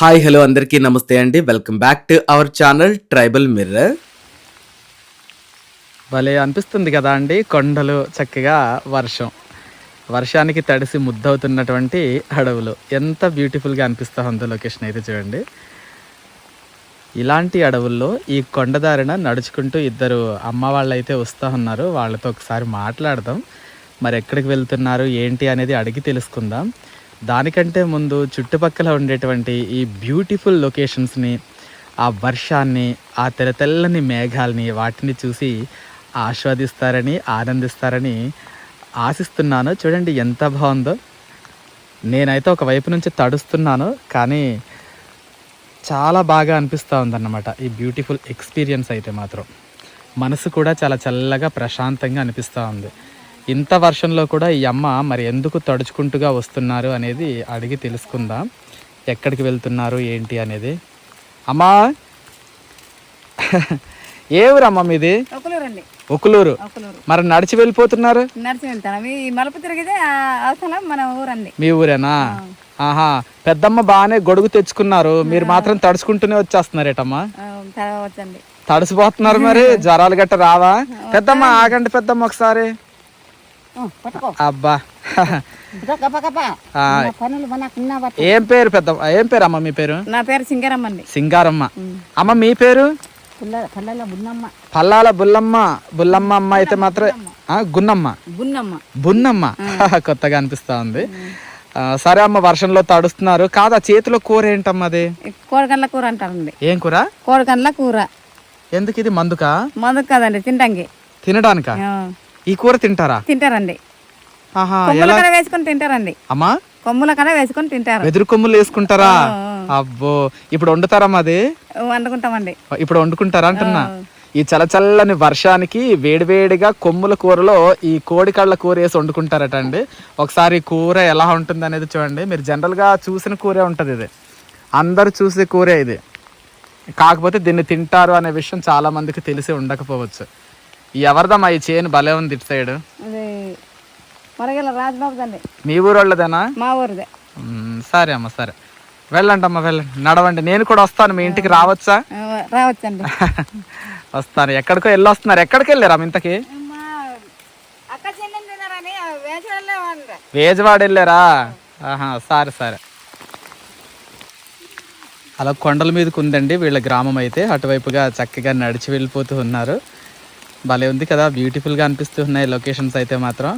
Hi hello అందరికీ నమస్తే అండి. Welcome back to our channel tribal mirror భలే అనిపిస్తుంది కదా అండి కొండలు చక్కగా వర్షం. వర్షానికి తడిసి ముద్దవుతున్నటువంటి అడవులు. ఎంత బ్యూటిఫుల్గా అనిపిస్తా ఉందో లొకేషన్ అయితే చూడండి. ఇలాంటి అడవుల్లో ఈ కొండదారిన నడుచుకుంటూ ఇద్దరు అమ్మ వాళ్ళు అయితే వస్తూ ఉన్నారు. వాళ్ళతో ఒకసారి మాట్లాడదాం. మరి ఎక్కడికి వెళ్తున్నారు ఏంటి అనేది అడిగి తెలుసుకుందాం. దానికంటే ముందు చుట్టుపక్కల ఉండేటువంటి ఈ బ్యూటిఫుల్ లొకేషన్స్ని ఆ వర్షాన్ని ఆ తెల్ల తెల్లని మేఘాలని వాటిని చూసి ఆస్వాదిస్తారని ఆనందిస్తారని ఆశిస్తున్నాను. చూడండి ఎంత బాగుందో. నేనైతే ఒక వైపు నుంచి తడుస్తున్నాను కానీ చాలా బాగా అనిపిస్తూ ఉందన్నమాట. ఈ బ్యూటిఫుల్ ఎక్స్పీరియన్స్ అయితే మాత్రం. మనసు కూడా చాలా చల్లగా ప్రశాంతంగా అనిపిస్తూ ఉంది. ఇంత వర్షంలో కూడా ఈ అమ్మ మరి ఎందుకు తడుచుకుంటూగా వస్తున్నారు అనేది అడిగి తెలుసుకుందాం. ఎక్కడికి వెళ్తున్నారు ఏంటి అనేది. అమ్మా! ఏ ఊరమ్మా మీది? ఒకులూరు మరి నడిచి వెళ్ళిపోతున్నారు? నడిచి వెళ్తాను. ఈ మలుపు తిరిగితే ఆ అవసరం మన ఊరండి. మీ ఊరేనా? ఆహా! పెద్దమ్మ బాగానే గొడుగు తెచ్చుకున్నారు. మీరు మాత్రం తడుచుకుంటూనే వచ్చేస్తున్నారేటమ్మా? తడిసిపోతున్నారు మరి? జ్వరాలు గట్ట రావా? పెద్దమ్మ ఆగండి పెద్దమ్మ ఒకసారి. అబ్బా. ఏం పేరు పెద్దమ్మ ఏం పేరు అమ్మ మీ పేరు? నా పేరు సింగరమ్మ అండి. సింగారమ్మ. అమ్మ మీ పేరు? పుల్ల పల్లెల బుల్లమ్మ. బుల్లమ్మ అమ్మ అయితే మాత్రం ఆ, గున్నమ్మ. బున్నమ్మ. బున్నమ్మ కొత్తగా అనిపిస్తా ఉంది. సరే అమ్మ వర్షంలో తడుస్తున్నారు. కాదా చేతిలో కూర ఏంటమ్మా అది? ఈ కోడిగండ్ల కూర అంటారండి. ఏం కూర? కోడిగండ్ల కూర. ఎందుకు ఇది? మందుకా? మందు కాదండి తింటాంగి తినడానికా? ఆ, ఈ కూర తింటారా? తింటారండి. ఆహా కొమ్ముల కడ వేసుకొని తింటారండి. అమ్మా? కొమ్ముల కడ వేసుకొని తింటారు. వెదురు కొమ్ములు వేసుకుంటారా? అబ్బో ఇప్పుడు వండుతారమ్మా అది? వండుకుంటామండి. ఇప్పుడు వండుకుంటారా అంటున్నా? ఈ చల్ల చల్లని వర్షానికి వేడివేడిగా కొమ్ముల కూరలో ఈ కోడి కళ్ళ కూర వేసి వండుకుంటారట అండి. ఒకసారి కూర ఎలా ఉంటుంది అనేది చూడండి. మీరు జనరల్గా చూసిన కూరే ఉంటుంది ఇది. అందరు చూసే కూరే ఇది. కాకపోతే దీన్ని తింటారు అనే విషయం చాలా మందికి తెలిసి ఉండకపోవచ్చు. ఎవరిదమ్మా ఈ చేను భలే ఉంది ఇటు సైడ్? అది మరగల రాజబాబు అండి మీ ఊరోళ్ళదేనా? మా ఊరిదే. మ్మ్, సరే అమ్మ సరే. వెళ్ళండి అమ్మ వెళ్ళండి నడవండి. నేను కూడా వస్తాను. మీ ఇంటికి రావచ్చా? ఆ, రావచ్చండి. వస్తాను. ఎక్కడికో వెళ్ళి వస్తున్నారు ఎక్కడికి వెళ్ళారా ఇంతకి? మా అక్క చెల్లెలు తిన్నారని వేసవిలో వండరా వేజవాడ వెళ్ళారా? ఆహా సరే సరే. అలా కొండల మీదకి ఉందండి. వీళ్ళ గ్రామం అయితే. అటువైపుగా చక్కగా నడిచి వెళ్ళిపోతూ ఉన్నారు. భలే ఉంది కదా బ్యూటిఫుల్గా అనిపిస్తూ ఉన్నాయి లొకేషన్స్ అయితే మాత్రం.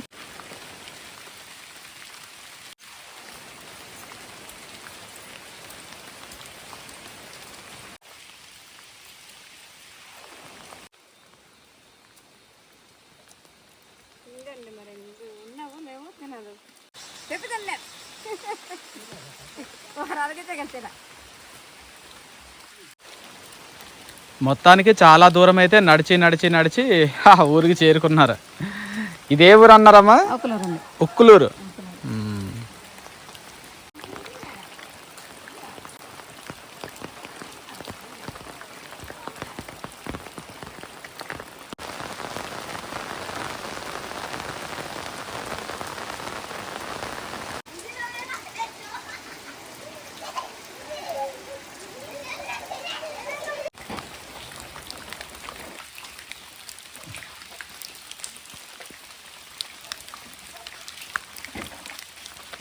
మొత్తానికి చాలా దూరం అయితే నడిచి నడిచి నడిచి ఆ ఊరికి చేరుకున్నారు. ఇదే ఊరు అన్నారమ్మా? ఉక్కులూరు.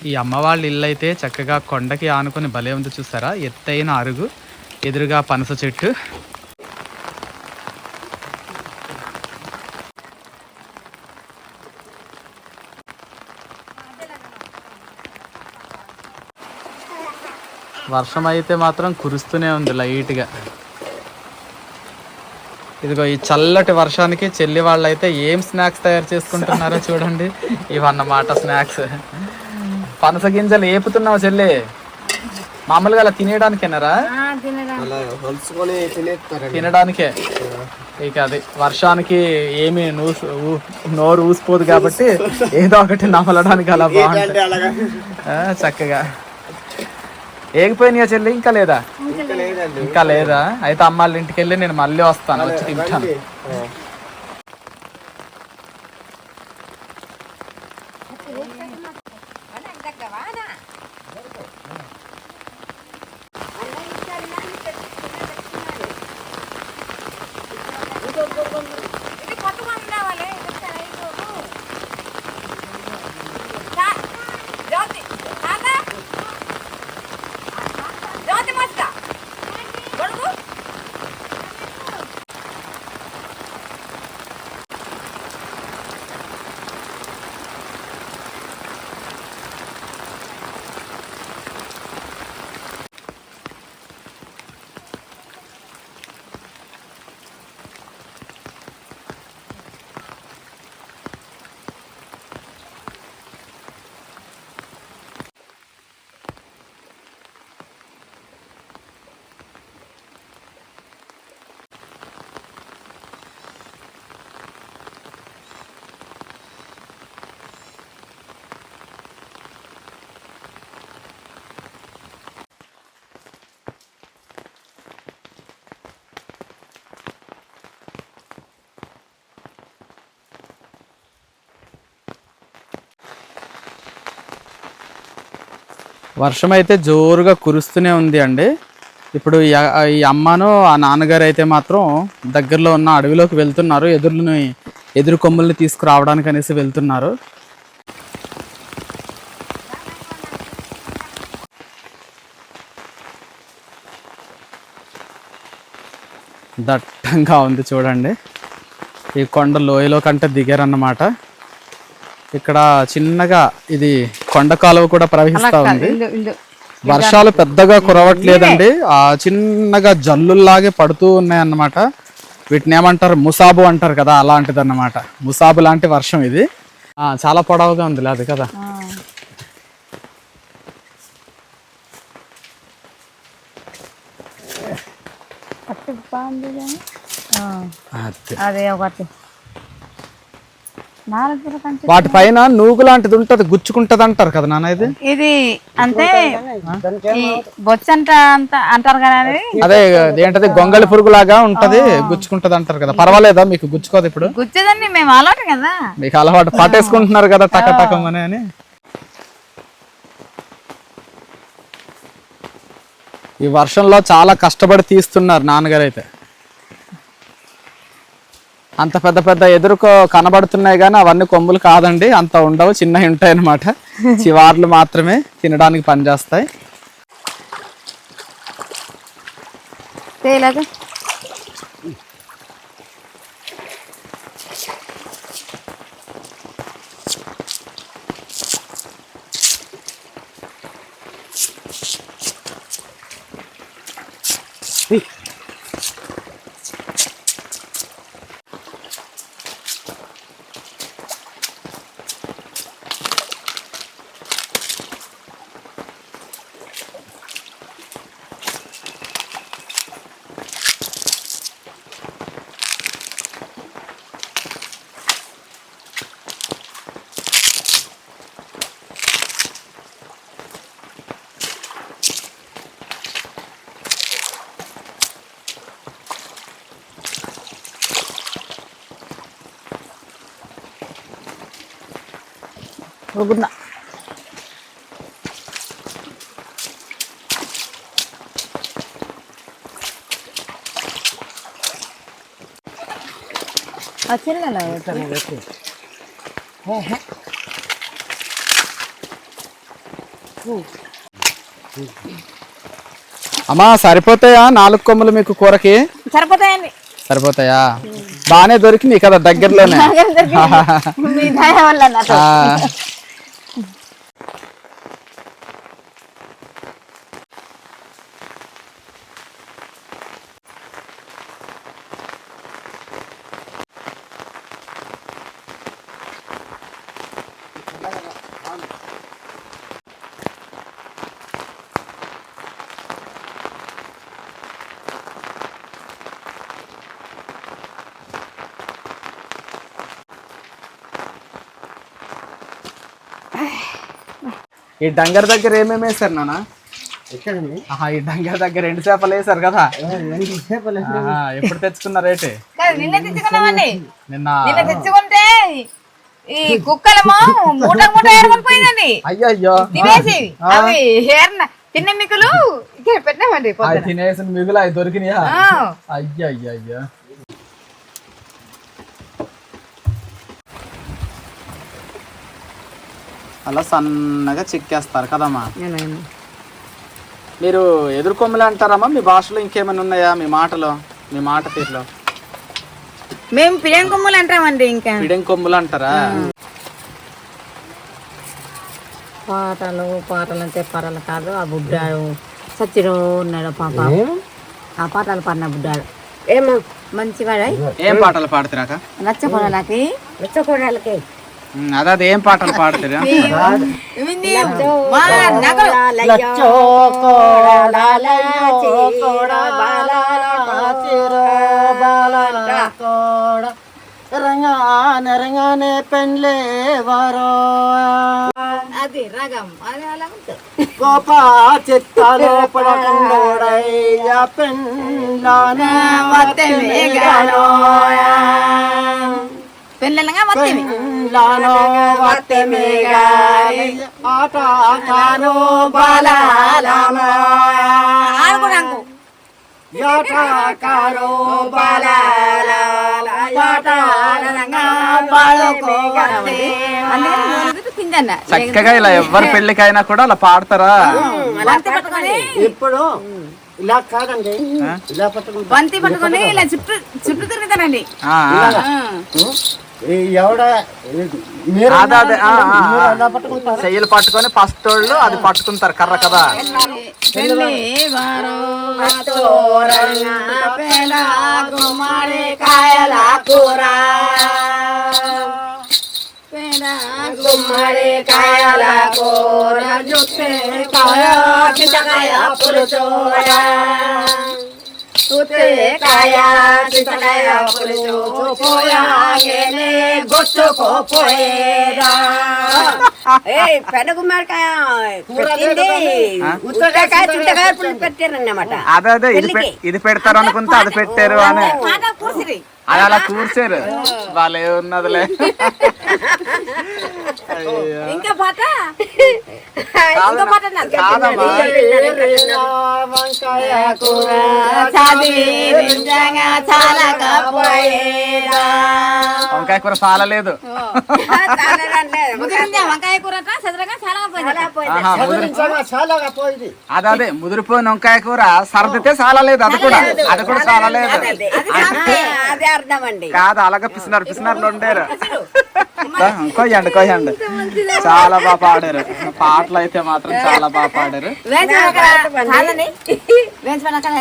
ఈ అమ్మ వాళ్ళ ఇల్లు అయితే చక్కగా కొండకి ఆనుకొని భలే ఉంది చూసారా? ఎత్తైన అరుగు ఎదురుగా పనస చెట్టు. వర్షం అయితే మాత్రం కురుస్తూనే ఉంది లైట్గా. ఇదిగో ఈ చల్లటి వర్షానికి చెల్లి వాళ్ళు అయితే ఏం స్నాక్స్ తయారు చేసుకుంటున్నారో చూడండి. ఇవన్నమాట స్నాక్స్. పనస గింజలు ఏపుతున్నావు చెల్లి? మామూలుగా అలా తినేయడానికేనారా? తినడానికే. ఇక అది వర్షానికి ఏమి నోరు ఊసిపోదు కాబట్టి ఏదో ఒకటి నమలడానికి అలా బాగుంటుంది ఆ, చక్కగా. ఏగిపోయినాయా చెల్లి? ఇంకా లేదా? ఇంకా లేదా? అయితే అమ్మాళ్ళ ఇంటికి వెళ్ళి నేను మళ్ళీ వస్తాను వచ్చి తింటాను. caravana వర్షం అయితే జోరుగా కురుస్తూనే ఉంది అండి. ఇప్పుడు ఈ ఈ అమ్మను ఆ నాన్నగారు అయితే మాత్రం దగ్గరలో ఉన్న అడవిలోకి వెళ్తున్నారు. ఎదురుని ఎదురు కొమ్ముల్ని తీసుకురావడానికి అనేసి వెళ్తున్నారు. దట్టంగా ఉంది చూడండి. ఈ కొండ లోయలో కంటే దిగారన్నమాట. ఇక్కడ చిన్నగా ఇది కొండ కాలువ కూడా ప్రవహిస్తా ఉంది. వర్షాలు పెద్దగా కురవట్లేదండి. ఆ చిన్నగా జల్లుల్లాగే పడుతూ ఉన్నాయి అన్నమాట వీటిని ఏమంటారు? ముసాబు అంటారు కదా అలాంటిది అన్నమాట ముసాబు లాంటి వర్షం ఇది. ఆ, చాలా పొడవుగా ఉంది అది కదా. అదే ఒకటి. కంచె వాటిపైన నూగు లాంటిది ఉంటది గుచ్చుకుంటది అంటారు కదా నాన్న ఇది? ఇది అంటే బొచ్చంట అంటారు కదా అది? అదే ఏంటది గొంగళి పురుగు లాగా ఉంటది గుచ్చుకుంటది అంటారు కదా. పర్వాలేదా మీకు గుచ్చుకోదు ఇప్పుడు? గుచ్చదండి మేము అలవాటు కదా. మీకు అలవాటు పాటేసుకుంటున్నారు కదా టక టకమని అని. ఈ వర్షంలో చాలా కష్టపడి తీస్తున్నారు నాన్నగారు అయితే. అంత పెద్ద పెద్ద ఎదురుకో కనబడుతున్నాయి కానీ అవన్నీ కొమ్ములు కాదండి. అంత ఉండవు చిన్నవి ఉంటాయి అన్నమాట చివార్లు మాత్రమే తినడానికి పనిచేస్తాయి. తేలేదు చిన్నగా అమ్మా సరిపోతాయా? నాలుగు కొమ్ములు మీకు కూరకి? సరిపోతాయండి. సరిపోతాయా? బాగానే దొరికినాయి కదా దగ్గరలోనే. ఈ డంగర్ దగ్గర ఏమేమి వేశారు నాన్న? ఆహా, ఈ డంగర్ దగ్గర ఎండు చేపలు వేశారు కదా. ఎప్పుడు తెచ్చుకున్న రేటే? కాదు, నిన్న తెచ్చుకున్నామండి. నిన్న. నిన్న తెచ్చుకుంటే ఈ కుక్కలమో మూట మూట ఏరుకొని పోయిందండి. అయ్యో తినేసి అవి ఏర్న తిన్న అవి పొద్దున. తినేసిన మిగులు అవి దొరికినాయా? ఆ, అయ్యో అయ్యో అయ్యో అలా సన్నగా చెక్కేస్తారు కదమ్మా మీరు ఎదుర్కొమ్మలు అంటారమ్మా మీ భాషలో ఇంకేమైనా ఉన్నాయా? మీ మాటలో మీ మాట తీరులో మేము పిడియం కొమ్ములు అంటామండి ఇంకా. పిడెం కొమ్ములు అంటారా? పాటలు పాటలు అంటే పాటలు కాదు ఆ బుడ్డాడు సచ్చిరో ఉన్నాడు పాప. ఆ పాటలు పాడిన బుడ్డాడు. ఏమో? మంచిగా ఏం పాటలు పాడుతురాక? నచ్చకొడలకి నచ్చకొడలకి అదే అదే ఏం పాటలు పాడుతురా రంగానే పెండ్లే వారో అది రగం అది అలా ఉంటుంది గోప చిత్తాలో పడకండోడయ్య పెండ్లానే ఆటలంగా పాడుకోవాలి అందుకని కిందన్న చక్కగా ఇలా ఎవరి పెళ్ళికైనా కూడా అలా పాడతారా? పట్టుకొని. ఇప్పుడు ఇలా కాదండి. ఇలా పట్టుకుంటా. బంతి పట్టుకొని ఇలా చుట్టూ చుట్టూ తిరుగుతానండి. చెయ్యిలు పట్టుకొని ఫస్ట్ వాళ్ళు అది పట్టుకుంటారు కర్ర కదా. కాయల కూర గుమ్మడి కాయల కూర జుట్టే కాయ చింతకాయ పులుచోర తుతే కాయ చింతకాయ పులుచు పోయాగేనే గొచ్చుకో పోయేరా ఏయ్ పెద్ద గుమ్మడికాయ పెట్టింది. ఉత్తరకాయ చింతకాయ పులుసు పెట్టారన్నమాట. అదే అదే ఇది పెడతారు అనుకుంటే అది పెట్టారు అని. అది అలా కూర్చారు. వాళ్ళే ఉన్నదిలే. అయ్యో. ఇంకా పాట? ఇంకా పాట నాకు. కాదమ్మా. వంకాయ కూర చదివి నిజంగా చాలా కాపోయేరా. వంకాయ కూర చాలా అదే అదే ముదిరిపోయిన వంకాయ కూర సరదితే సాలలేదు అది కూడా. అది కూడా అర్థం అండి కాదు అలాగే పిసినారు పిసినారులు ఉండేరు. కొయ్యండి కొయ్యండి. చాలా బాగా పాడారు. పాటలు అయితే మాత్రం చాలా బాగా పాడారు.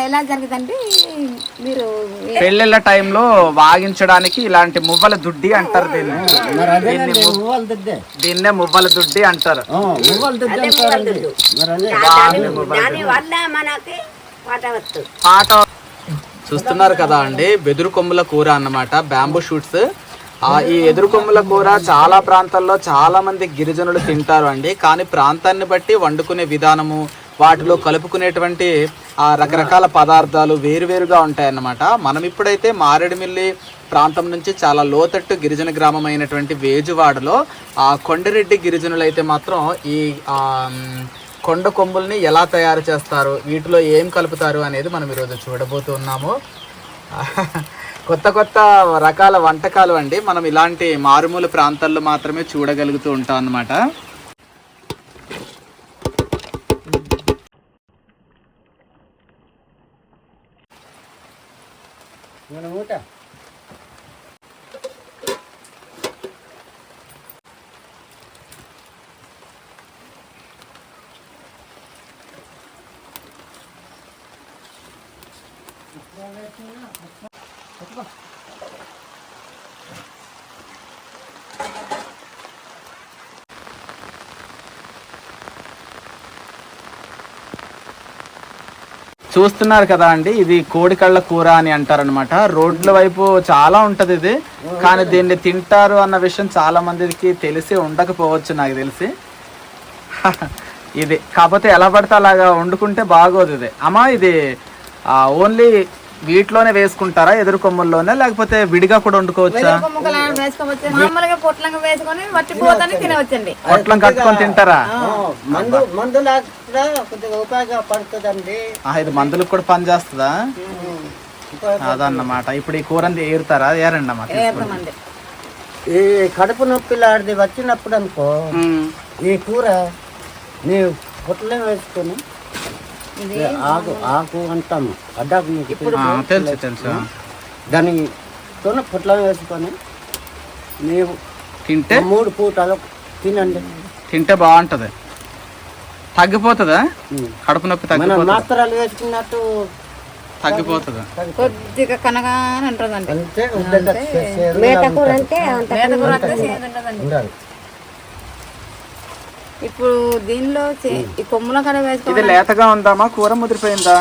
ఎలా మీరు పెళ్ళిళ్ళ టైంలో వాగించడానికి ఇలాంటి మువ్వల దుడ్డి అంటారు దీన్ని. దిద్దే? దీన్నే మువ్వల దుడ్డి అంటారు. ఆ, మువ్వలు దిద్దే అంటారండి. మరి అదే. దాని వల్ల మనకి పాట వస్తుంది పాట చూస్తున్నారు కదా అండి వెదురు కొమ్ముల కూర అన్నమాట బ్యాంబూ షూట్స్. ఆ ఈ ఎదురు కొమ్ముల కూర చాలా ప్రాంతాల్లో చాలా మంది గిరిజనులు తింటారు అండి. కానీ ప్రాంతాన్ని బట్టి వండుకునే విధానము వాటిలో కలుపుకునేటువంటి ఆ రకరకాల పదార్థాలు వేరువేరుగా ఉంటాయన్నమాట. మనం ఇప్పుడైతే మారేడుమిల్లి ప్రాంతం నుంచి చాలా లోతట్టు గిరిజన గ్రామం అయినటువంటి వేజువాడలో ఆ కొండరెడ్డి గిరిజనులు అయితే మాత్రం ఈ కొండ కొమ్ముల్ని ఎలా తయారు చేస్తారు వీటిలో ఏం కలుపుతారు అనేది మనం ఈరోజు చూడబోతున్నాము కొత్త కొత్త రకాల వంటకాలు అండి. మనం ఇలాంటి మారుమూల ప్రాంతాల్లో మాత్రమే చూడగలుగుతూ ఉంటాం అన్నమాట మన ఊట చూస్తున్నారు కదా అండి ఇది కోడికళ్ళ కూర అని అంటారనమాట రోడ్ల వైపు చాలా ఉంటది ఇది కానీ దీన్ని తింటారు అన్న విషయం చాలా మందికి తెలిసి ఉండకపోవచ్చు నాకు తెలిసి. ఇది కాకపోతే ఎలా పడితే అలాగా వండుకుంటే బాగోదు ఇది. అమ్మా ఇది ఓన్లీ వీటిలోనే వేసుకుంటారా? ఎదురు కొమ్ముల్లోనే? లేకపోతే విడిగా కూడా వండుకోవచ్చా? ముక్కలు వేసుకోవచ్చు. మామూలుగా పొట్లంగా వేసుకొని వట్టిపోతానే తినవచ్చండి. పొట్లం కట్టుకొని తింటారా? మందు మందు ఉపయోగపడుతుందండి ఇది మందులకు కూడా పని చేస్తుందా? అదన్నమాట. ఇప్పుడు ఈ కూరని ఏరుతారా? ఏరండి అమ్మా ఈ కడుపు నొప్పి లాంటిది వచ్చినప్పుడు అనుకో. ఈ కూర నీ పొట్టలో వేసుకొని ఆకు ఆకు అంటాము అడ్డాకు మీకు తెలుసు తెలుసు. దాని తోన పొట్టలో వేసుకొని నీవు తింటే? మూడు పూటలు తినండి. తింటే బాగుంటది. తగ్గిపోతుందా. కడుపు నొప్పి మనం తగ్గిపోతుంది? మాత్రలు వేసుకున్నట్టు తగ్గిపోతుంది? కొద్దిగా కనగా ఉంటుందండి. అంతే అంటే మేత కూర ఇప్పుడు దీనిలో చే- ఈ కొమ్ముల కడ ఇది వేసుకోవాలి లేతగా ఉందామా? కూర ముదిరిపోయిందా?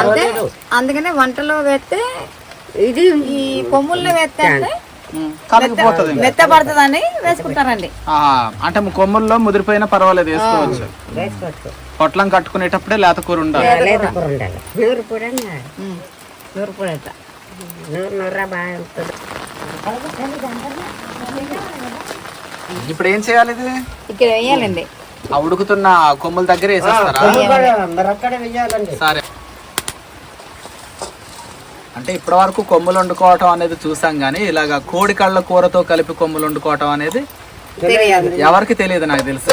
అంతే. అందుకనే వంటలో వేస్తే ఇది ఈ కొమ్ముల్లో వేస్తే అంటే ఉమ్, కలిగిపోతుంది మెత్త పడుతుందని వేసుకుంటారండి. ఆ, అంటే కొమ్ముల్లో ముదిరిపోయినా పర్వాలేదు వేసుకోవచ్చు. పొట్లం కట్టుకునేటప్పుడే లేత కూర ఉండాలి. లేదా కూర ఉండాలి. నూరు కూడా నూరు కూడా వేస్తా. నూరు నూర బాగా ఉంటుంది. ఇప్పుడు ఏం చేయాలి ఇది? ఇక్కడ వేయాలండి. ఆ ఉడుకుతున్న కొమ్ముల దగ్గర వేసేస్తారా సరే. అంటే ఇప్పటి వరకు కొమ్ములు వండుకోవటం అనేది చూసాం కానీ ఇలాగ కోడి కళ్ళ కూరతో కలిపి కొమ్ములు వండుకోవటం అనేది ఎవరికి తెలియదు నాకు తెలుసు.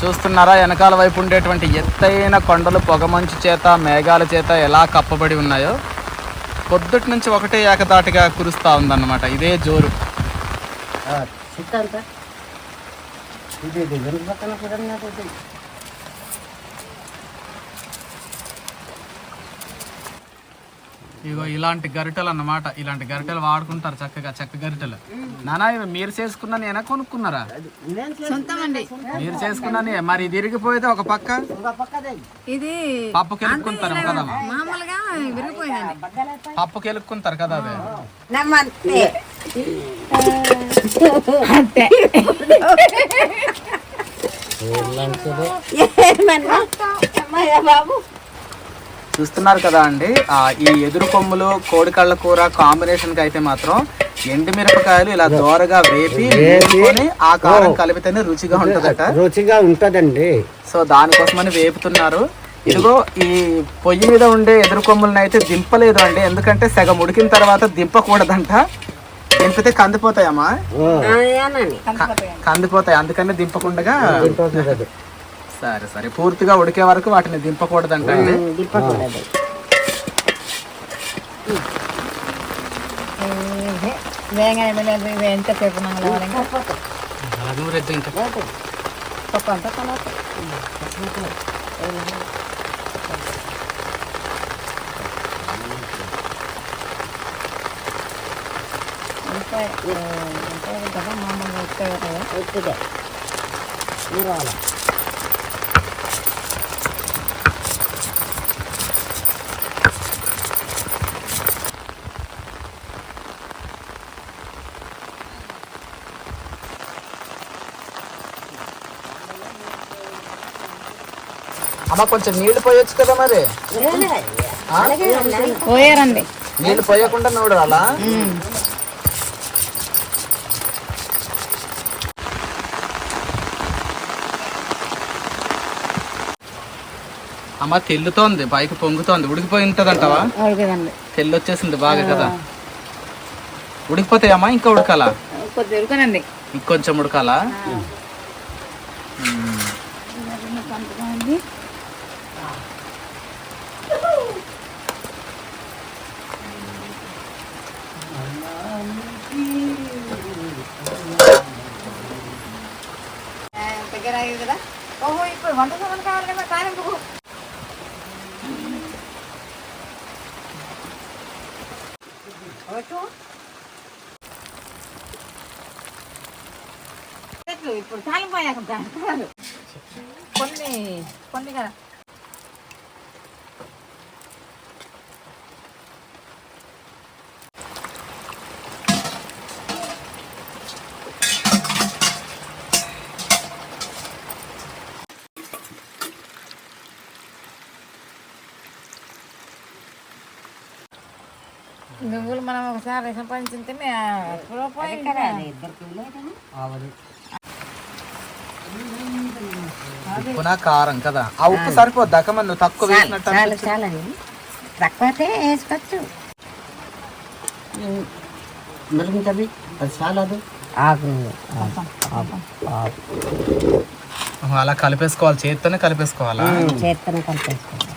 చూస్తున్నారా వెనకాల వైపు ఉండేటువంటి ఎత్తైన కొండలు పొగమంచు చేత మేఘాల చేత ఎలా కప్పబడి ఉన్నాయో? పొద్దుటి నుంచి ఒకటే ఏకదాటిగా కురుస్తా ఉందన్నమాట. ఇదే జోరు. చిత్త అంతా ఇది ఇది వెనుక పక్కన కూడా ఉన్నది ఇది. ఇగో ఇలాంటి గరిటెలు అన్నమాట. ఇలాంటి గరిటెలు వాడుకుంటారు చక్కగా చెక్క గరిటెలు. నానా ఇవి మీరు చేసుకున్న నేనా కొనుక్కున్నారా? సొంతమండి. మీరు చేసుకున్నానే మరి ఇది ఇరిగిపోయేది ఒక పక్క? ఇది పప్పు కెలుక్కుంటారు కదా. పప్పు కెలుక్కుంటారు కదా అదే అంతే. బాబు? చూస్తున్నారు కదా అండి ఆ, ఈ ఎదురు కొమ్ములు కోడి కళ్ళ కూర కాంబినేషన్కి అయితే మాత్రం ఎండు మిరపకాయలు ఇలా దోరగా వేపి ఆ కారం కలిపితేనే రుచిగా ఉంటదట. రుచిగా ఉంటదండి. సో దానికోసమని వేపుతున్నారు. ఇదిగో ఈ పొయ్యి మీద ఉండే ఎదురు కొమ్ములను అయితే దింపలేదు అండి. ఎందుకంటే సగం ఉడికిన తర్వాత దింపకూడదంట. దింపితే కందిపోతాయమ్మా? కందిపోతాయి. అందుకని దింపకుండా. సరే సరే. పూర్తిగా ఉడికే వరకు వాటిని ఎంతసేపు మంగళవారం నూరెద్దు ఇంకా. కదా మామూలుగా కదా అమ్మ కొంచెం నీళ్ళు పోయొచ్చు కదా మరి? పోయారండి నీళ్ళు పోయకుండా నూడు అమ్మ తెల్లుతోంది పైకి పొంగుతోంది. ఉడికిపోయి ఉంటదంటావా? ఉడికదండి తెల్లు వచ్చేసింది బాగా కదా. ఉడికిపోతాయమ్మా ఇంకా ఉడకాలా? ఉడకనండి. ఇంకొంచెం ఉడకాలా? దగ్గర కదా. ఓహో ఇప్పుడు వంట సామాన్ కావాలి కదా కానింపు ఇప్పుడు కాలిపోయాక కాదు కొన్ని కొన్ని కదా ఒకసారి సంపాదించితే ఎప్పుడో పోయి ఉప్పున కారం కదా ఆ ఉప్పు సరిపోద్ది అక్క నువ్వు తక్కువ వేసినట్టు చాలు తక్కువ అయితే వేసుకోవచ్చు మెరుగుంటది అది చాలదు ఆకు అలా కలిపేసుకోవాలి చేత్తోనే కలిపేసుకోవాలా చేత్తనే కలిపేసుకోవాలి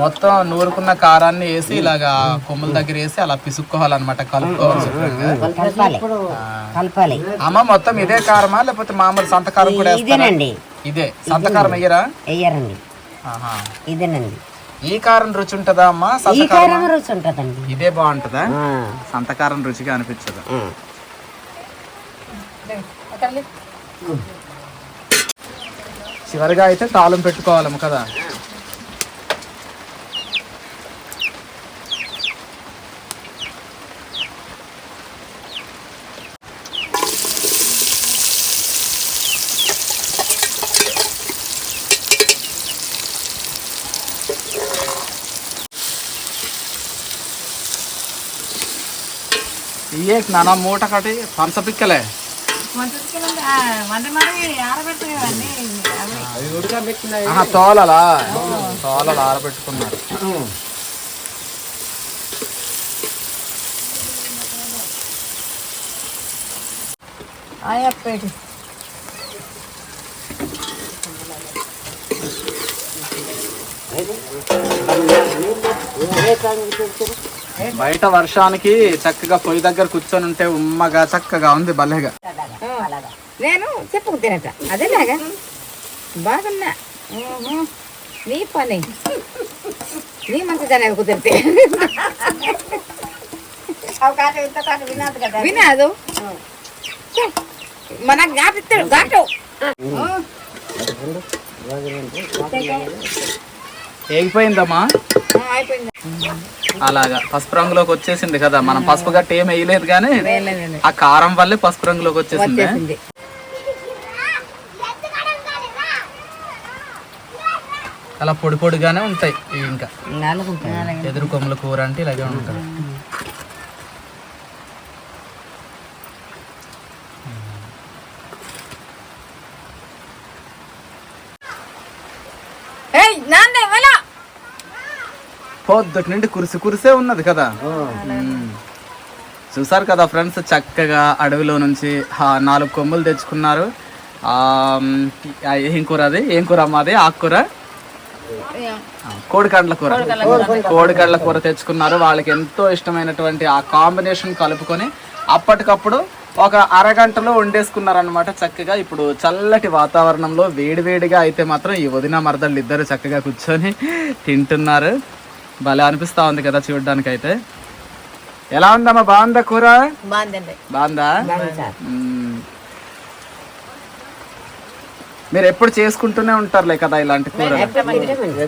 మొత్తం నూరుకున్న కారాన్ని వేసి ఇలాగా కొమ్ముల దగ్గర వేసి అలా పిసుక్కోవాలన్నమాట కలుపుకోవాలి అమ్మ మొత్తం ఇదే కారమా లేకపోతే మామూలు సంతకారం కూడా ఇదేనండి. ఇదే. సంతకారం వెయ్యరా వెయ్యరండి ఆహా. ఇదేనండి. ఈ కారం రుచి ఉంటుందా అమ్మా? ఈ సంతకారం కారం రుచి ఉంటుందండి. ఇదే బాగుంటుందా? సంతకారం రుచిగా అనిపించదు? ఆ. చివరిగా అయితే తాళం పెట్టుకోవాలమ్మ కదా. అవి అవి ఉడకబెట్టిన ఆహా, తోలలా తోలలు ఆరబెట్టుకున్నారు ఆయప్పేటి బయట వర్షానికి చక్కగా పొయ్యి దగ్గర కూర్చొని ఉంటే ఉమ్మగా చక్కగా ఉంది భలేగా నేను చెప్పకు తినట అదేలాగా బాగున్నా. నీ పని. నీ మంచిదనే కుదిరితే. వినాదు మనకు ఘాటు ఏగిపోయిందమ్మా? అలాగా. పసుపు రంగులోకి వచ్చేసింది కదా మనం పసుపు గట్ట ఏం వేయలేదు కానీ. ఆ కారం వల్లే పసుపు రంగులోకి వచ్చేసింది. అలా పొడి పొడిగానే ఉంటాయి ఇంకా. ఎదురు కొమ్మల కూర అంటే ఇలాగే ఉంటుంది. పొద్దుటి నుండి కురిసి కురిసే ఉన్నది కదా. చూసారు కదా ఫ్రెండ్స్ చక్కగా అడవిలో నుంచి ఆ, నాలుగు కొమ్ములు తెచ్చుకున్నారు. ఏం కూర అది? ఏం కూర అమ్మా అది? ఆకుకూర? కోడికండ్ల కూర. కోడికండ్ల కూర. తెచ్చుకున్నారు. వాళ్ళకి ఎంతో ఇష్టమైనటువంటి ఆ కాంబినేషన్ కలుపుకొని అప్పటికప్పుడు ఒక అరగంటలో వండేసుకున్నారు అనమాట చక్కగా. ఇప్పుడు చల్లటి వాతావరణంలో వేడివేడిగా అయితే మాత్రం ఈ వదిన మరదళ్ళు ఇద్దరు చక్కగా కూర్చొని తింటున్నారు. భలే అనిపిస్తా ఉంది కదా చూడడానికి అయితే ఎలా ఉందమ్మా బాగుందా కూర? బాగుందా. మీరు ఎప్పుడు చేసుకుంటూనే ఉంటారులే కదా ఇలాంటి కూర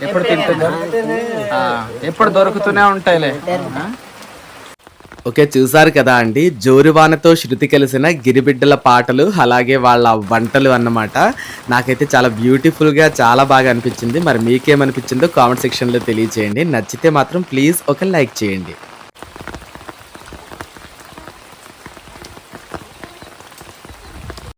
ఎప్పుడు తింటున్నారు? ఆ, ఎప్పుడు దొరుకుతూనే ఉంటాయిలే? ఓకే చూసారు కదా అండి. జోరువానతో శృతి కలిసిన గిరిబిడ్డల పాటలు అలాగే వాళ్ళ వంటలు అన్నమాట. నాకైతే చాలా బ్యూటిఫుల్గా చాలా బాగా అనిపించింది. మరి మీకేమనిపించిందో కామెంట్ సెక్షన్లో తెలియచేయండి. నచ్చితే మాత్రం ప్లీజ్ ఒక లైక్ చేయండి.